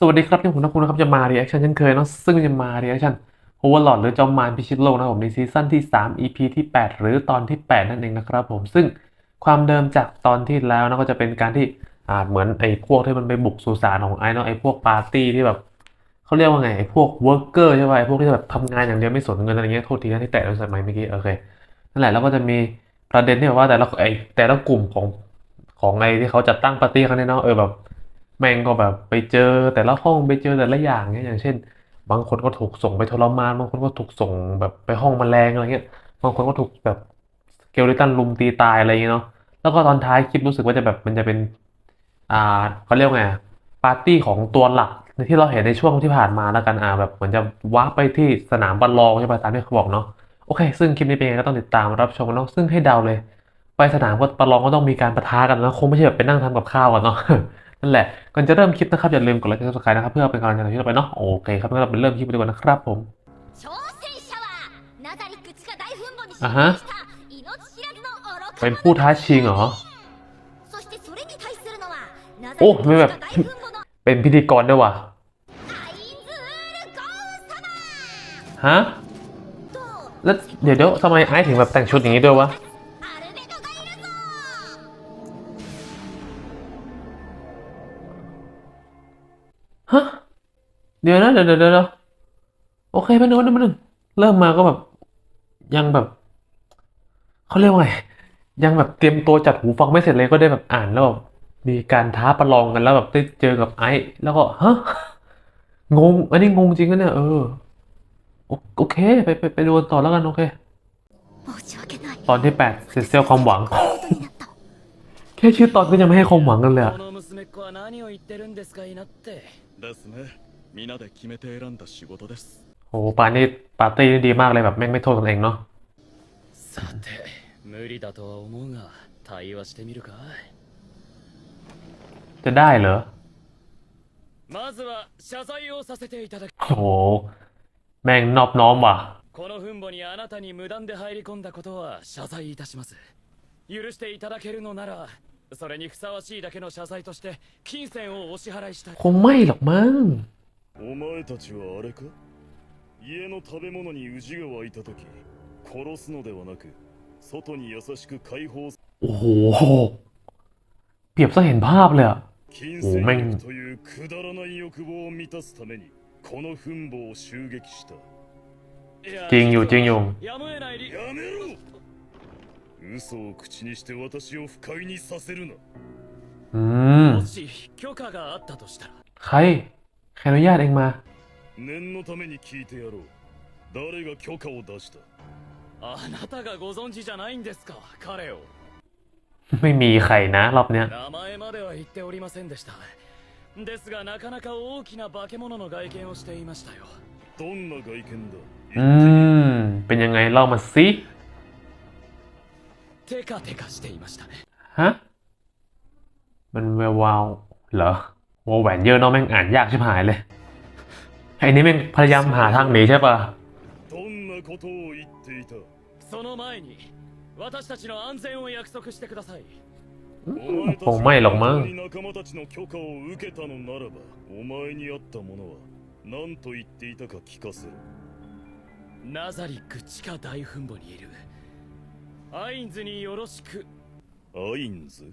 สวัสดีครับที่ผมนักคุณนะครับจะมา r ีแอคชั่นเช่นเคยเนาะซึ่งจะมา r ีแอคชั่นโอเวอร์ลอดหรือจอมมารพิชิตโลกนะครับผมในซีซั่นที่ 3 EP ที่ 8 หรือตอนที่ 8 นั่นเองนะครับผมซึ่งความเดิมจากตอนที่แล้วนะก็จะเป็นการที่อ่าเหมือนไอ้พวกที่มันไปบุกสุสานของไอ้เนาะไอ้พวกปาร์ตี้ที่แบบเขาเรียกว่าไงไอ้พวกเวิร์กเกอร์ใช่ป่ะไอ้พวกที่แบบทำงานอย่างเดียวไม่สนเงินอะไรเงี้ยโทษทีนะที่แตะโดนสมัยเมื่อกี้โอเคนั่นแหละแล้วก็จะมีประเด็นที่แบบว่าแต่ละไอ้แต่ละกลุ่มของของไอ้ที่เขาจัดตั้งปาร์ตี้ครั้งนี้เนาะเออแบบ แม่งก็แบบไปเจอแต่ละห้องไปเจอแต่ละอย่างเงี้ยอย่างเช่น บางคนก็ถูกส่งไปทรมาน บางคนก็ถูกส่งแบบไปห้องแมลงอะไรเงี้ย บางคนก็ถูกแบบเกลเลตันลุมตีตายอะไรเงี้ยเนาะแล้วก็ตอนท้ายคลิปรู้สึกว่าจะแบบมันจะเป็น อ่าเขาเรียกว่าไงปาร์ตี้ของตัวหลักที่เราเห็นในช่วงที่ผ่านมาแล้วกันอ่าแบบเหมือนจะว้าร์ปไปที่สนามบอลลองใช่ป่ะตามที่เขาบอกเนาะโอเค ซึ่งคลิปนี้เป็นยังไงก็ต้องติดตามรับชมกันเนาะซึ่งให้เดาเลย ไปสนามบอลลองก็ต้องมีการประทะกันแล้วคงไม่ใช่แบบไปนั่งทำกับข้าวกันเนาะ นั่นแหละก่อนจะเริ่มคลิปนะครับอย่าลืมกดไลค์กดซับสไครต์นะครับเพื่อเป็นกำลังใจในคลิปต่ไปเนาะโอเคครับงั้นเราไปเริ่มคลิปดีกว่านะครับผมอะฮะเป็นผู้ท้าชิงเหรอโอ้ไม่แบบเป็นพิธีกรด้วยวะฮะแล้วเดี๋ยวเดี๋ยวทำไมไอ้ถึงแบบแต่งชุดอย่างนี้ด้วยวะ ดี๋ยวนะเดี๋ยวเดี๋ยวเดี๋ยวโอเคไปหนึ่งไปหนึ่งเริ่มมาก็แบบ ยังแบบเขาเรียกว่าไงยังแบบเตรียมตัวจัดหูฟังไม่เสร็จเลยก็ได้แบบอ่านแล้วแบบมีการท้าประลองกันแล้วแบบได้เจอกับไอซ์แล้วก็ฮะงง อันนี้งงจริงนะเนี่ยเออโอเค ไปไปไปดูต่อแล้วกันโอเค ตอนที่แปดเซเซลความหวัง แค่ชื่อตอนก็ยังไม่ให้ความหวังกันเลยอะ この娘っ子は何を言ってるんですかいなってですね皆で決めて選んだ仕事です โอ้โหปานี่ปาร์ตี้นี่ดีมากเลยแบบแม่งไม่โทษตนเองเนาะ さて無理だとは思うが対話してみるか จะได้เหรอ まずは謝罪をさせていただき โอ้โห แม่งนอบน้อมว่ะ この墳墓にあなたに無断で入り込んだことは謝罪いたします許していただけるのならそれにふさわしいだけの謝罪として金銭をお支払いしたい คงไม่หรอกมั้ง お前たちはあれか家の食べ物にウジが湧いた時殺すのではなく外に優しく解放す โอ้โห เปรียบซะเห็นภาพเลยอะ 金おめん銭欲というくだらない欲望を満たすためにこの墳墓を襲撃したいや จริงอยู่จริงอยู่ やむを得ない理やめろ嘘を口にして私を不快にさせるな อืม もし許可があったとしたら ใคร ใครอนุญาตเองมา 念のために聞いてやろう誰が許可を出したあなたがご存知じゃないんですか彼を ไม่มีใครนะรอบเนี้ย 名前までは言っておりませんでしたですがなかなか大きな化け物の外見をしていましたよどんな外見だ อืม เป็นยังไงเล่ามาสิ テカテカしていましたね ฮะ มันแวววาวเหรอ วอลแหวนเยอะเนาะแม่งอ่านยากชิบหายเลย ไอ้นี่แม่งพยายามหาทางหนีใช่ปะ どんなことを言っていたその前に私たちの安全を約束してくださいお前たち คงไม่หรอกมั้ง が仲間たちの許可を受けたのならばお前にあったものは何と言っていたか聞かせろナザリック地下大墳墓にいるアインズによろしくアインズ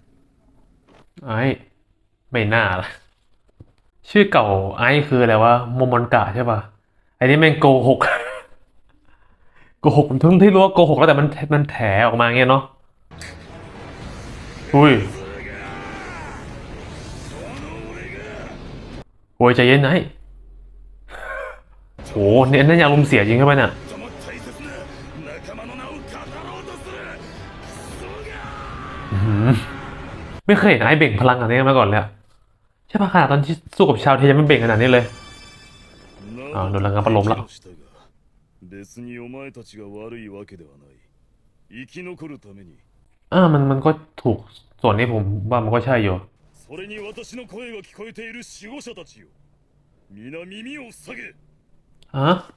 ไอ้ไม่น่าละ ชื่อเก่าไอคืออะไรวะโมมอนกะใช่ป่ะไอ้นี่แม่งโกหกโกหกทั้งที่รู้ว่าโกหกแล้วแต่มันมันแถออกมาเงี้ยเนาะอุ้ยโอ้ยใจเย็นไอ้โหเนี่ยนั่นยางลมเสียจริงใช่ไหมเนี่ยไม่เคยเห็นไอ้เบ่งพลังอะไรมาก่อนเลยอะ ใช่ปะขนาดตอนที่สู้กับชาวเทยังไม่เบ่งขนาดนี้เลย あ野良がパロンラしたが別にお前たちが悪いわけではない生き残るために อ่ามันมันก็ถูกส่วนนี้ผมว่ามันก็ใช่อยู่ それに私の声が聞こえている守護者たちよ皆耳を塞げ ฮะ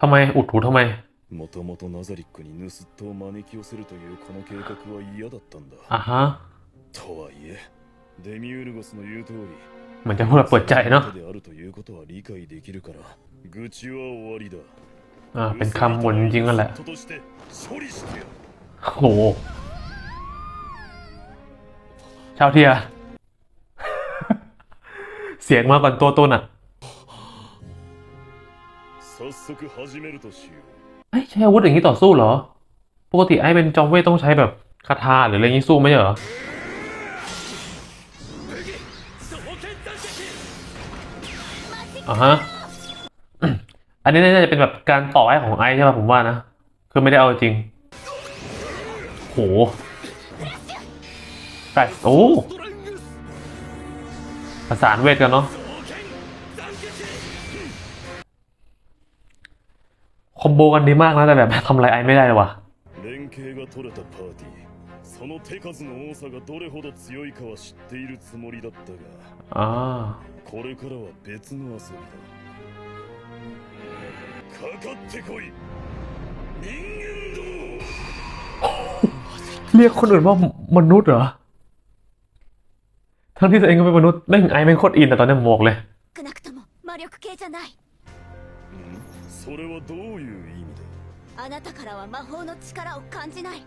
ทำไมอุดหูทำไม もともとナザリックに盗人を招き寄せるというこの計画は嫌だったんだ อ่ะฮะ とはいえ デミウルゴスの言う通り เหมือนจะพูดแบบเปิดใจเนาะ であるということは理解できるから愚痴は終わりだ อ่า เป็นคำบ่นจริงๆนั่นแหละ 嘘として処理してやる โอ้โหชาวเทีย เสียงมาก่อนตัวตนอ่ะ 早速始めるとしよう ไอ้ยใช้อาวุธอย่างนี้ต่อสู้เหรอ ปกติไอ้เป็นจอมเวทต้องใช้แบบคาถาหรืออะไรอย่างนี้สู้ไม่ใช่เหรอ อ่าฮะ อันนี้น่าจะเป็นแบบการต่อไอ้ของไอ้ใช่ป่ะผมว่านะ คือไม่ได้เอาจริง โหแฟลชโอ้ ストラングス ประสานเวทกันเนาะ 双剣断撃 คอมโบกันดีมากนะแต่แบบทำอะไรไอ้ไม่ได้เลยว่ะ 連携が取れたパーティーその手数の多さがどれほど強いかは知っているつもりだったが อ่า これからは別の遊びだかかってこい人間ども เรียกคนอื่นว่ามนุษย์เหรอ ทั้งที่ตัวเองก็เป็นมนุษย์แม่งไอ้แม่งโคตรอินแต่ตอนนี้หมวกเลย 少なくとも魔力系じゃないんそれはどういう意味だあなたからは魔法の力を感じない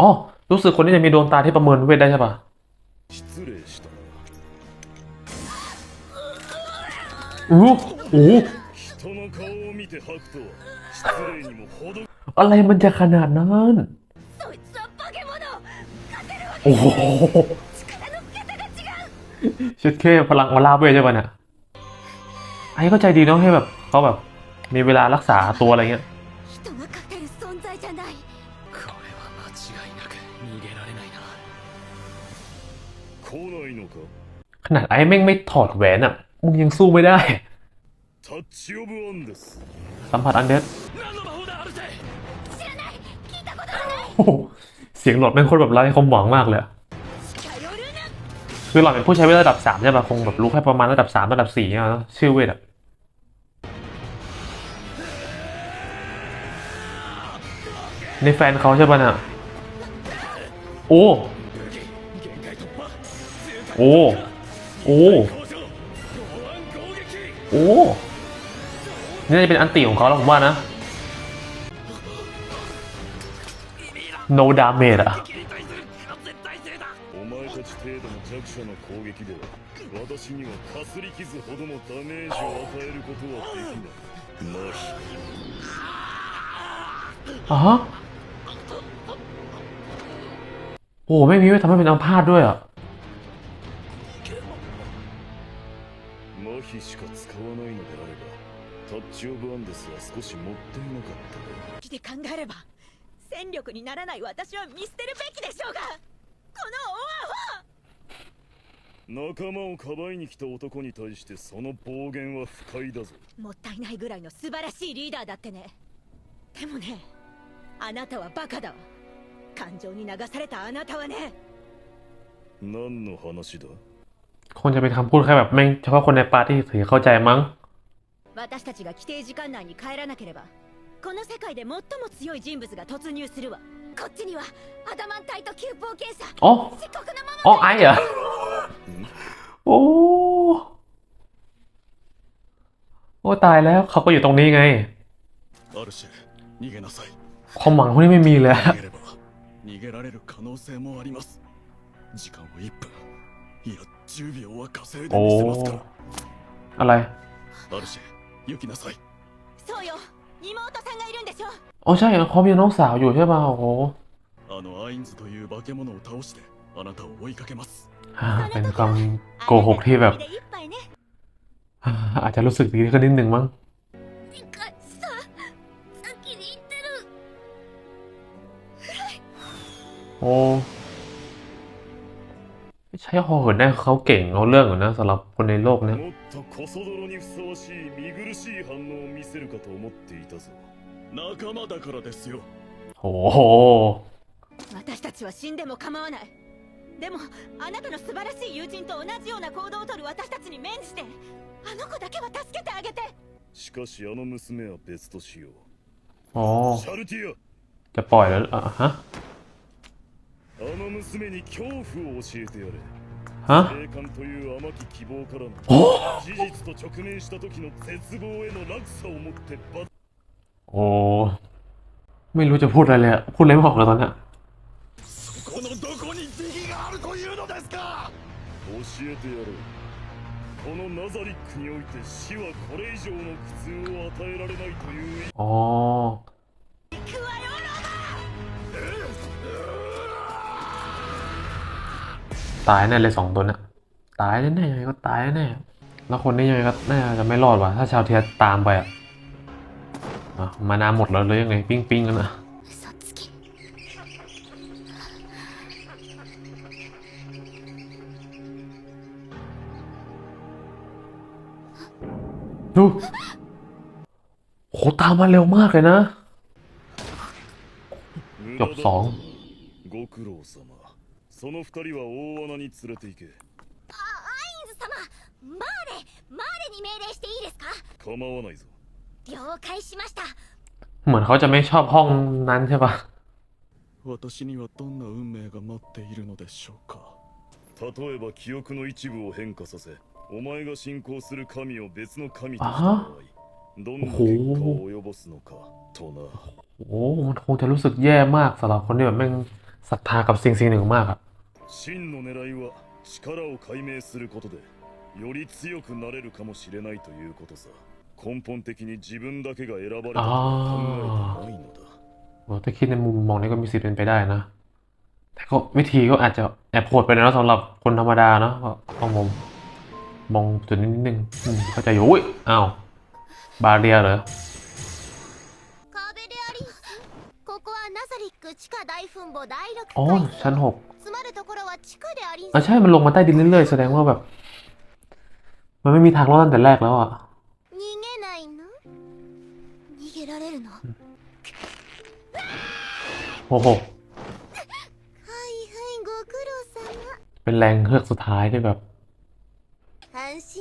อ๋อ รู้สึกคนที่จะมีดวงตาที่ประเมินเวทได้ใช่ปะ 失礼した อะไรมันจะขนาดนั้น โอ้โหชิดเคพลังวลาเวใช่ปะเนี่ยไอ้เข้าใจดีเนาะให้แบบเขาแบบ มีเวลารักษาตัวอะไรเงี้ยขนาดไอ้แม่งไม่ถอดแหวนอะ มึงยังสู้ไม่ได้ สัมผัสอันเดดเสียงหลอดแม่งโคตรแบบไร้ความหวังมากเลยคือหลอดเป็นผู้ใช้เวทระดับสามใช่ป่ะคงแบบรู้แค่ประมาณระดับสามระดับสี่เนาะชื่อเวทอะในแฟนเขาใช่ป่ะเนี่ยโอ้ โอ้ โอ้ โอ้นี่น่าจะเป็นอันติของเขาแล้วผมว่านะ no damage อะ 敵に対する絶対性だお前たち程度の弱者の攻撃では私にはかすり傷ほどのダメージを与えることはできない麻痺 อ่ะฮะโอ้ไม่มีไว้ทำให้เ 火しか使わないのであればタッチ・オブ・アンデスは少しもったいなかったがきで考えれば戦力にならない私は見捨てるべきでしょうがこのオアホ仲間をかばいに来た男に対してその暴言は不快だぞ。もったいないぐらいの素晴らしいリーダーだってね。でもねあなたはバカだわ。感情に流されたあなたはね。何の話だ？ คงจะเป็นคำพูดแค่แบบแม่งเฉพาะคนในปาร์ตี้ถึงเข้าใจมั้ง 私たちが規定時間内に帰らなければこの世界で最も強い人物が突入するわこっちにはアダマンタイト級冒険者 อ๋อ 漆黒のま อ๋อ ま ไอ้เหรอโอ้โอ้ตายแล้วเขาก็อยู่ตรงนี้ไง アルシェ逃げなさい ความหวังพวกนี้ไม่มีเลยอะ 逃げれば逃げられる可能性もあります時間は1分いや 10秒は稼いで โอ้ みせますから อะไร アルシェ行きなさいそうよ妹さんがいるんでしょ อ๋อใช่เขามีน้องสาวอยู่ใช่ป่ะโอ้โห あのアインズという化け物を倒してあなたを追いかけます อ่าเป็นคำโกหกที่แบบ あなたの指で一杯ね อ่าอาจจะรู้สึกดีขึ้นนิดนึงมั้ง しかしさ先に行ってる โอ้ ใช้ฮอเหินได้เขาเก่งเอาเรื่องอยู่นะสำหรับคนในโลกเนี้ย もっとコソ泥にふさわしい見苦しい反応を見せるかと思っていたぞ仲間だからですよ โอ้โห 私たちは死んでも構わないでもあなたの素晴らしい友人と同じような行動をとる私たちに免じてあの子だけは助けてあげてしかしあの娘は別としよ อ๋อ うシャルティ จะปล่อยแล้วอ่ะฮะ アあ の娘に恐怖を教えてやれ ฮ は霊感という甘き希望からのお事実と直面した時の絶望への落差をもって罰 โอ้ไม่รู้จะพูดอะไรเลยอะพูดอะไรไม่ออกแล้วตอนเนี้ย このどこに敵があるというのですか教えてやろうこのナザリックにおいて死はこれ以上の苦痛を与えられないという อ๋อ ตายแน่เลยสองตัวเนี่ยตายแน่ๆยังไงก็ตายแน่แล้วคนนี้ยังไงก็น่าจะไม่รอดว่ะ ถ้าชาวเทียตามไปอ่ะอ่ะมานาหมดแล้วหรือยังไง ปิ้งปิ้งกันอ่ะ 嘘つき ดูโหตามมาเร็วมากเลยนะ 無 จบ 駄だ สอง ご苦労様 その二人は大穴に連れて行けあアインズ様マーレマーレに命令していいですか構わないぞ了解しました เหมือนเขาจะไม่ชอบห้องนั้นใช่ปะ 私にはどんな運命が待っているのでしょうか例えば記憶の一部を変化させお前が信仰する神を別の神とした場合どんな結果を及ぼすのかとな โอ้มันคงจะรู้สึกแย่มากสำหรับคนที่แบบแม่งศรัทธากับสิ่งสิ่งหนึ่งมากอะ 真の狙いは力を解明することでより強くなれるかもしれないということさ根本的に自分だけが選ばれたとは考えてないのだ โอ้ถ้าคิดในมุมมองนี้ก็มีสิทธิ์เป็นไปได้นะ แต่ก็วิธีก็อาจจะแอบโหดไปนะสำหรับคนธรรมดาเนาะก็ต้องมองมองจุดนี้นิดนึงอืมเข้าใจอยู่อุ้ยอ้าว บาเรียเหรอ ナザリック地下大墳墓第六 อ๋อ 階 ชั้นหก 詰まるところは地下でありん อ่ะ す ใช่ มันลงมาใต้ดินเรื่อยๆ แสดงว่าแบบ มันไม่มีทางรอดตั้งแต่แรกแล้วอ่ะ 逃げないの逃げられるのは โอ้โห いはいご苦労様 เป็นแรงเฮือกสุดท้ายที่แบบ 安心しなんし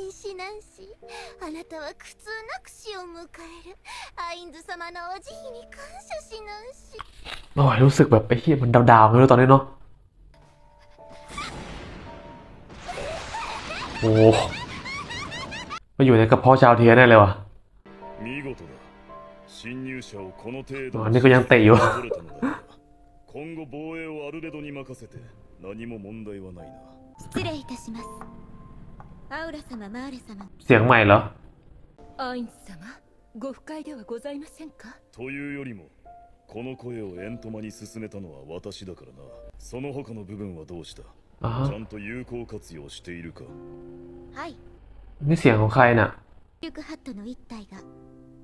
あなたは苦痛なく死を迎えるアインズ様のお慈悲に感謝しなんし โอ้ยรู้สึกแบบไอ้เหี้ยมันดาวๆไม่รู้ตอนนี้เนาะ โอ้มาอยู่ในกระเพาะชาวเทียแน่เลยว่ะ 見事だ侵入者をこの程度あ猫じゃんってよ取れたのだが今後防衛をアルレドに任せて何も問題はないな失礼いたします アウラ様マーレ様 เสียงใหม่เหรอ アインズ様ご不快ではございませんかというよりもこの声をエントマに進めたのは私だからなその他の部分はどうした อ่าฮะ ちゃんと有効活用しているかはい นี่เสียงของใครน่ะ リュクハットの一体が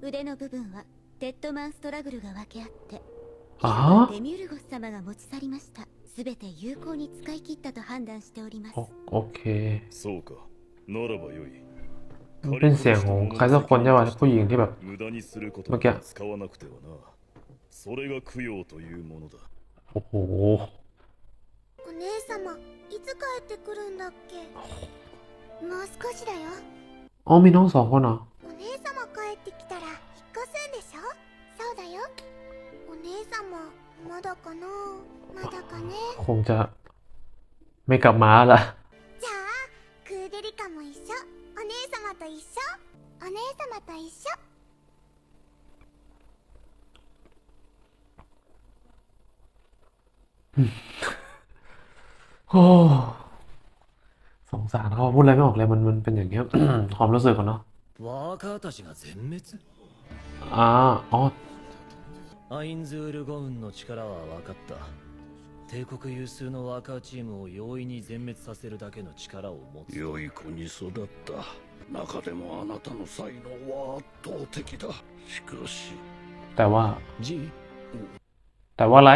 腕の部分はデッドマンストラグルが分け合ってあーデミュルゴス様が持ち去りました全て有効に使い切ったと判断しております โอโอเค そうか ならばよい มันเป็นเสียงของใครสักคนใช่ป่ะผู้หญิงที่แบบ 無駄にすることオッケーは使わなくてはなそれが供養というものだ โอ้โห お姉様いつ帰ってくるんだっけもう少しだよ อ๋อมีน้องสองคนเหรอ お姉様帰ってきたら引っ越すんでしょそうだよお姉様まだかなまだかね คงจะไม่กลับมาละ お姉様と一緒 โอ้สงสารเขาพูดอะไรไม่ออกเลยมันมันเป็นอย่างเงี้ย ความรู้สึกของเนาะ ワーカーたちが全滅 อ่าอ๋อ アインズールゴウンの力は分かった 帝国有数のワーカーチームを容易に全滅させるだけの力を持つ良い子に育った中でもあなたの才能は圧倒的だしかし แต่ว่า G แต่ว่าอะไร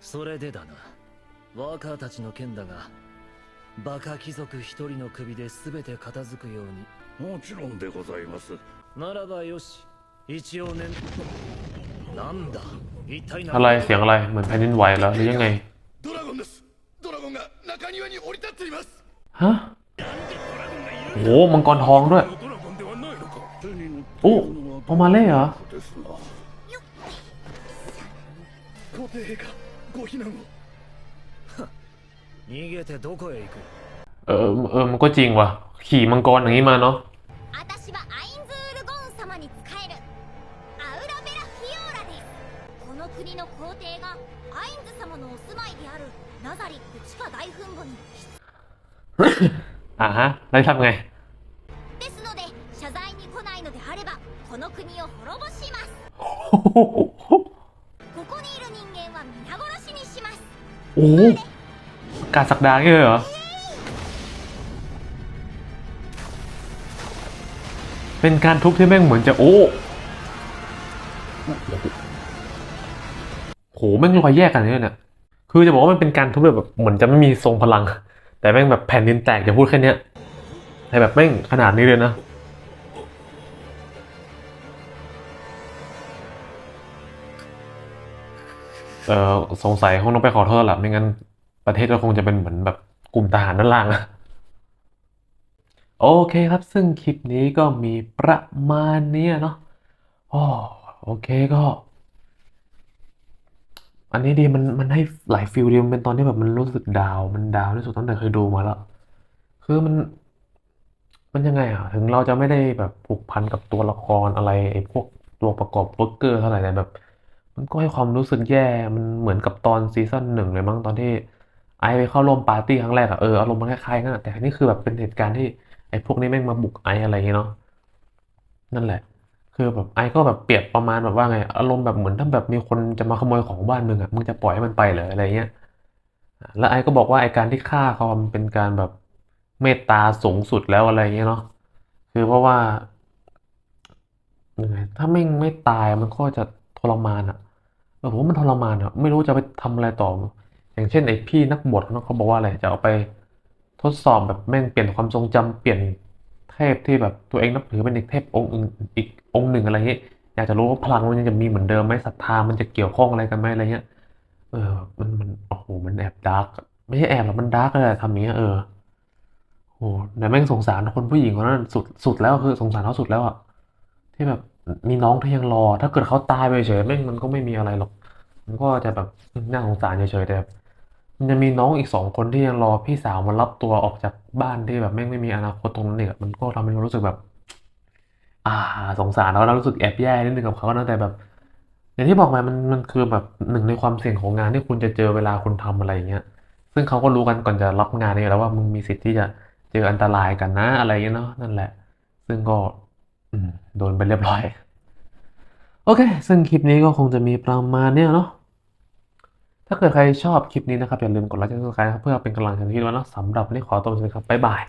それでだなワーカーたちの件だがバカ貴族一人の首で全て片付くようにもちろんでございますならばよし一応念なんだ一体 อะไร 何 เสียงอะไรเหมือนแผ่นดินไหวเหรอหรือยังไง ฮะโอ้มังกรทองด้วยโอ้ออกมาเล่เหรอเออเออมันก็จริงว่ะ ขี่มังกรอย่างนี้มาเนาะ อ่าฮะ แล้วทำไง ですので謝罪に来ないのであればこの国を滅ぼしますここにいる人間は皆殺しにします โอ้โหการสักดาเนี่ยเหรอ เป็นการทุบที่แม่งเหมือนจะโอ้โหแม่งรอยแยกกันเนี่ยเนี่ย คือจะบอกว่ามันเป็นการทุบแบบเหมือนจะไม่มีทรงพลัง แต่แม่งแบบแผ่นดินแตกจะพูดแค่เนี้ยแต่แบบแม่งขนาดนี้เลยนะเออสงสัยคงต้องไปขอโทษแหละไม่งั้นประเทศก็คงจะเป็นเหมือนแบบกลุ่มทหารด้านล่างอะโอเคครับ ซึ่งคลิปนี้ก็มีประมาณเนี้ยเนาะอ๋อโอเคก็ อันนี้ดีมันมันให้หลายฟิลดีมันเป็นตอนที่แบบมันรู้สึกดาวมันดาวน์ที่สุดตั้งแต่เคยดูมาแล้ว คือมัน มันยังไงอะ ถึงเราจะไม่ได้แบบผูกพันกับตัวละครอะไรไอ้พวกตัวประกอบเบอร์เกอร์เท่าไหร่แต่แบบ มันก็ให้ความรู้สึกแย่มันเหมือนกับตอนซีซั่นหนึ่งเลยมั้งตอนที่ไอไปเข้าร่วมปาร์ตี้ครั้งแรกอะเอออารมณ์มันคล้ายๆกันแต่นี่คือแบบเป็นเหตุการณ์ที่ไอพวกนี้แม่งมาบุกไออะไรอย่างเงี้ยเนาะนั่นแหละ คือแบบไอ้ก็แบบเปรียบประมาณแบบว่าไง อารมณ์แบบเหมือนถ้าแบบมีคนจะมาขโมยของบ้านมึงอะมึงจะปล่อยให้มันไปเหรออะไรเงี้ยแล้วไอ้ก็บอกว่าไอการที่ฆ่าเขามันเป็นการแบบเมตตาสูงสุดแล้วอะไรเงี้ยเนาะคือเพราะว่ายังไงถ้าไม่ไม่ตายมันก็จะทรมานอะเออผมว่ามันทรมานอะไม่รู้จะไปทำอะไรต่อ อย่างเช่นไอ้พี่นักบวชเขาเขาบอกว่าอะไรจะเอาไปทดสอบแบบแม่งเปลี่ยนความทรงจำเปลี่ยนเทพที่แบบตัวเองนับถือเป็นอีกเทพองค์อื่นอีก องค์หนึ่งอะไรเงี้ยอยากจะรู้ว่าพลังมันยังจะมีเหมือนเดิมไหมศรัทธามันจะเกี่ยวข้องอะไรกันไหมอะไรเงี้ยเออ มันมันโอ้โหมันแอบดาร์กไม่ใช่แอบหรอกมันดาร์กเลยอะทำอย่างเงี้ยเออโอ้แต่แม่งสงสารคนผู้หญิงคนนั้นสุดสุดแล้วคือสงสารเขาสุดแล้วอะที่แบบมีน้องที่ยังรอ ถ้าเกิดเขาตายไปเฉยแม่งมันก็ไม่มีอะไรหรอก มันก็จะแบบน่าสงสารเฉยๆแต่มันจะมีน้องอีกสองคนที่ยังรอพี่สาวมารับตัวออกจากบ้านที่แบบแม่งไม่มีอนาคตตรงนั้นเนี่ยมันก็ทำให้เรารู้สึกแบบ อ่า สงสารแล้วเรารู้สึกแอบแย่นิดนึงกับเขานะแต่แบบ อย่างที่บอกไปมันมันคือแบบหนึ่งในความเสี่ยงของงานที่คุณจะเจอเวลาคุณทำอะไรอย่างเงี้ย ซึ่งเขาก็รู้กันก่อนจะรับงานนี้แล้วว่ามึงมีสิทธิ์ที่จะเจออันตรายกันนะอะไรเงี้ยเนาะนั่นแหละ ซึ่งก็ อืมโดนไปเรียบร้อย โอเค ซึ่งคลิปนี้ก็คงจะมีประมาณเนี้ยเนาะถ้าเกิดใครชอบคลิปนี้นะครับ อย่าลืมกดไลค์กดซับสไครต์นะครับเพื่อเป็นกำลังใจให้ด้วยนะสำหรับวันนี้ขอตัวไปก่อนครับ บ๊ายบาย